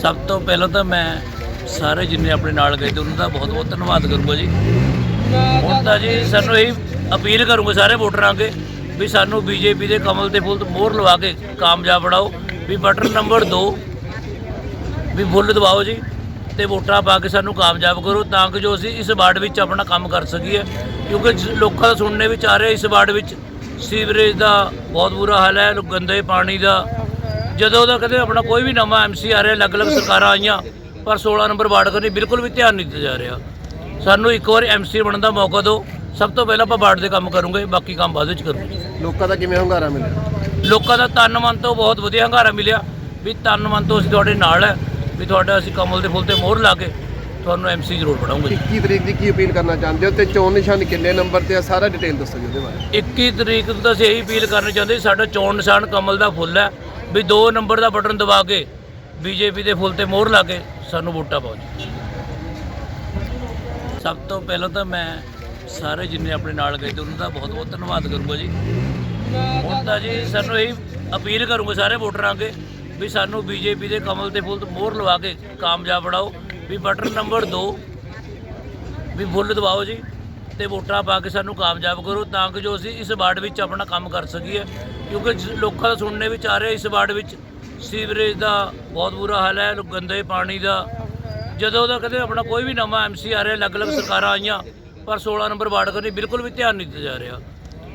ਸਭ ਤੋਂ ਪਹਿਲਾਂ ਤਾਂ ਮੈਂ ਸਾਰੇ ਜਿੰਨੇ ਆਪਣੇ ਨਾਲ ਗਏ ਤੇ ਉਹਨਾਂ ਦਾ ਬਹੁਤ ਬਹੁਤ ਧੰਨਵਾਦ ਕਰੂੰਗਾ ਜੀ। ਹੁਣ ਤਾਂ ਜੀ ਸਾਨੂੰ ਇਹ ਅਪੀਲ ਕਰੂੰਗਾ ਸਾਰੇ ਵੋਟਰਾਂ ਅੱਗੇ। ਵੀ ਸਾਨੂੰ ਬੀਜੇਪੀ ਦੇ ਕਮਲ ਦੇ ਫੁੱਲ ਤੇ ਮੋਹਰ ਲਵਾ ਕੇ ਕਾਮਯਾਬ ਬਣਾਓ। ਵੀ ਬਟਨ ਨੰਬਰ 2 ਵੀ ਫੁੱਲ ਦਬਾਓ ਜੀ ਤੇ ਵੋਟਾਂ ਪਾ ਕੇ ਸਾਨੂੰ ਕਾਮਯਾਬ ਕਰੋ ਤਾਂ ਕਿ ਜੋ ਅਸੀਂ ਇਸ ਵਾਰਡ ਵਿੱਚ ਆਪਣਾ ਕੰਮ ਕਰ ਸਕੀਏ। ਕਿਉਂਕਿ ਲੋਕਾਂ ਦਾ ਸੁਣਨੇ ਵਿੱਚ ਆ ਰਿਹਾ ਇਸ ਵਾਰਡ ਵਿੱਚ ਸੀਵਰੇਜ ਦਾ ਬਹੁਤ ਬੁਰਾ ਹਾਲ ਹੈ ਗੰਦੇ ਪਾਣੀ ਦਾ। ਜਦੋਂ ਦਾ ਕਦੇ ਆਪਣਾ ਕੋਈ ਵੀ ਨਵਾਂ ਐਮਸੀ ਆ ਰਿਹਾ, ਅਲੱਗ-ਅਲੱਗ ਸਰਕਾਰਾਂ ਆਈਆਂ, ਪਰ 16 ਨੰਬਰ ਵਾਰਡ ਕਰਨੀ ਬਿਲਕੁਲ ਵੀ ਧਿਆਨ ਨਹੀਂ ਦਿੱਤਾ ਜਾ ਰਿਹਾ। ਸਾਨੂੰ ਇੱਕ ਵਾਰ ਐਮਸੀ ਬਣਨ ਦਾ ਮੌਕਾ ਦਿਓ। ਸਭ ਤੋਂ ਪਹਿਲਾਂ ਆਪਾਂ ਵਾਰਡ ਦੇ ਕੰਮ ਕਰੂੰਗੇ ਬਾਕੀ ਕੰਮ ਬਾਅਦ ਵਿੱਚ ਕਰੂੰਗੇ। ਲੋਕਾਂ ਦਾ ਕਿਵੇਂ ਹੰਗਾਰਾ ਮਿਲਿਆ? ਲੋਕਾਂ ਦਾ ਤਨ ਮਨ ਤੋਂ ਬਹੁਤ ਵਧੀਆ ਹੰਗਾਰਾ ਮਿਲਿਆ ਵੀ ਤਨ ਮਨ ਤੋਂ ਅਸੀਂ ਤੁਹਾਡੇ ਨਾਲ ਹੈ ਵੀ ਤੁਹਾਡਾ ਅਸੀਂ ਕਮਲ ਦੇ ਫੁੱਲ ਤੇ ਮੋਹਰ ਲਾ ਕੇ ਤੁਹਾਨੂੰ ਐਮਸੀ ਜ਼ਰੂਰ ਬਣਾਉਂਗੇ 21 ਤਰੀਕ ਦੀ ਕੀ ਅਪੀਲ ਕਰਨਾ ਚਾਹੁੰਦੇ ਹੋ ਤੇ ਚੋਣ ਨਿਸ਼ਾਨ ਕਿੰਨੇ ਨੰਬਰ ਤੇ ਆ ਸਾਰਾ ਡਿਟੇਲ ਦੱਸੋ ਜੀ ਉਹਦੇ ਬਾਰੇ। 21 ਤਰੀਕ ਨੂੰ ਤਾਂ ਅਸੀਂ ਇਹੀ ਅਪੀਲ ਕਰਨਾ ਚਾਹੁੰਦੇ ਸੀ, ਸਾਡਾ ਚੋਣ ਨਿਸ਼ਾਨ ਕਮਲ ਦਾ ਫੁੱਲ ਹੈ ਵੀ 2 ਨੰਬਰ ਦਾ ਬਟਨ ਦਬਾ ਕੇ ਬੀਜੇਪੀ ਦੇ ਫੁੱਲ ਤੇ ਮੋਹਰ ਲਾ ਕੇ ਸਾਨੂੰ ਵੋਟਾਂ ਪਾਓ ਜੀ। ਸਭ ਤੋਂ ਪਹਿਲਾਂ ਤਾਂ ਮੈਂ ਸਾਰੇ ਜਿੰਨੇ ਆਪਣੇ ਨਾਲ ਗਏ ਤੇ ਉਹਨਾਂ ਦਾ ਬਹੁਤ ਬਹੁਤ ਧੰਨਵਾਦ ਕਰੂੰਗਾ ਜੀ। ਹੁਣ ਤਾਂ ਜੀ ਸਾਨੂੰ ਇਹ ਅਪੀਲ ਕਰੂੰਗਾ ਸਾਰੇ ਵੋਟਰਾਂ ਅੱਗੇ ਵੀ ਸਾਨੂੰ ਬੀਜੇਪੀ ਦੇ ਕਮਲ ਦੇ ਫੁੱਲ ਤੇ ਮੋਹਰ ਲਵਾ ਕੇ ਕਾਮਯਾਬ ਬਣਾਓ, ਵੀ ਬਟਨ ਨੰਬਰ 2 ਵੀ ਫੁੱਲ ਦਬਾਓ ਜੀ ਤੇ ਵੋਟਾਂ ਪਾ ਕੇ ਸਾਨੂੰ ਕਾਮਯਾਬ ਕਰੋ ਤਾਂ ਕਿ ਜੋ ਅਸੀਂ ਇਸ ਵਾਰਡ ਵਿੱਚ ਆਪਣਾ ਕੰਮ ਕਰ ਸਕੀਏ। ਕਿਉਂਕਿ ਲੋਕਾਂ ਦਾ ਸੁਣਨੇ ਵਿੱਚ ਆ ਰਿਹਾ ਇਸ ਵਾਰਡ ਵਿੱਚ ਸੀਵਰੇਜ ਦਾ ਬਹੁਤ ਬੁਰਾ ਹਾਲ ਹੈ, ਗੰਦੇ ਪਾਣੀ ਦਾ। ਜਦੋਂ ਦਾ ਕਦੇ ਆਪਣਾ ਕੋਈ ਵੀ ਨਵਾਂ ਐਮਸੀ ਆ ਰਿਹਾ, ਅਲੱਗ-ਅਲੱਗ ਸਰਕਾਰਾਂ ਆਈਆਂ ਪਰ 16 ਨੰਬਰ ਵਾਰਡ ਕਰਨੀ ਬਿਲਕੁਲ ਵੀ ਧਿਆਨ ਨਹੀਂ ਦਿੱਤਾ ਜਾ ਰਿਹਾ।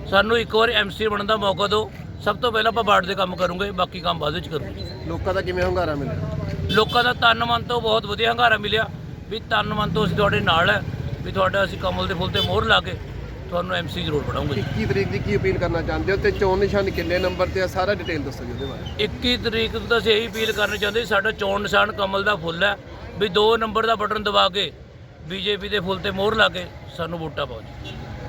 ਸਾਨੂੰ ਇੱਕ ਵਾਰ ਐਮਸੀ ਬਣਨ ਦਾ ਮੌਕਾ ਦਿਓ। ਸਭ ਤੋਂ ਪਹਿਲਾਂ ਆਪਾਂ ਵਾਰਡ ਦੇ ਕੰਮ ਕਰੂੰਗੇ ਬਾਕੀ ਕੰਮ ਬਾਅਦ ਵਿੱਚ ਕਰੂੰਗੇ। ਲੋਕਾਂ ਦਾ ਕਿਵੇਂ ਹੰਗਾਰਾ ਮਿਲਿਆ? ਲੋਕਾਂ ਦਾ ਤਨ ਮਨ ਤੋਂ ਬਹੁਤ ਵਧੀਆ ਹੰਗਾਰਾ ਮਿਲਿਆ। ਵੀ ਤਨ ਮਨ ਤੋਂ ਅਸੀਂ ਤੁਹਾਡੇ ਨਾਲ ਹੈ ਵੀ ਤੁਹਾਡਾ ਅਸੀਂ ਕਮਲ ਦੇ ਫੁੱਲ ਤੇ ਮੋਹਰ ਲਾ ਕੇ ਤੁਹਾਨੂੰ ਐਮਸੀ ਜ਼ਰੂਰ ਬਣਾਉਂਗੇ। 21 ਤਰੀਕ ਦੀ ਕੀ ਅਪੀਲ ਕਰਨਾ ਚਾਹੁੰਦੇ ਹੋ? ਤੇ ਚੋਣ ਨਿਸ਼ਾਨ ਕਿੰਨੇ ਨੰਬਰ ਤੇ ਆ? ਸਾਰਾ ਡਿਟੇਲ ਦੱਸੋ ਜੀ ਉਹਦੇ ਬਾਰੇ। 21 ਤਰੀਕ ਨੂੰ ਤਾਂ ਅਸੀਂ ਇਹੀ ਅਪੀਲ ਕਰਨਾ ਚਾਹੁੰਦੇ ਸਾਡਾ ਚੋਣ ਨਿਸ਼ਾਨ ਕਮਲ ਦਾ ਫੁੱਲ ਹੈ ਵੀ 2 ਨੰਬਰ ਦਾ ਬਟਨ ਦਬਾ ਕੇ ਬੀਜੇਪੀ ਦੇ ਫੁੱਲ ਤੇ ਮੋਹਰ ਲਾ ਕੇ ਸਾਨੂੰ ਵੋਟਾਂ ਪਾਓ ਜੀ।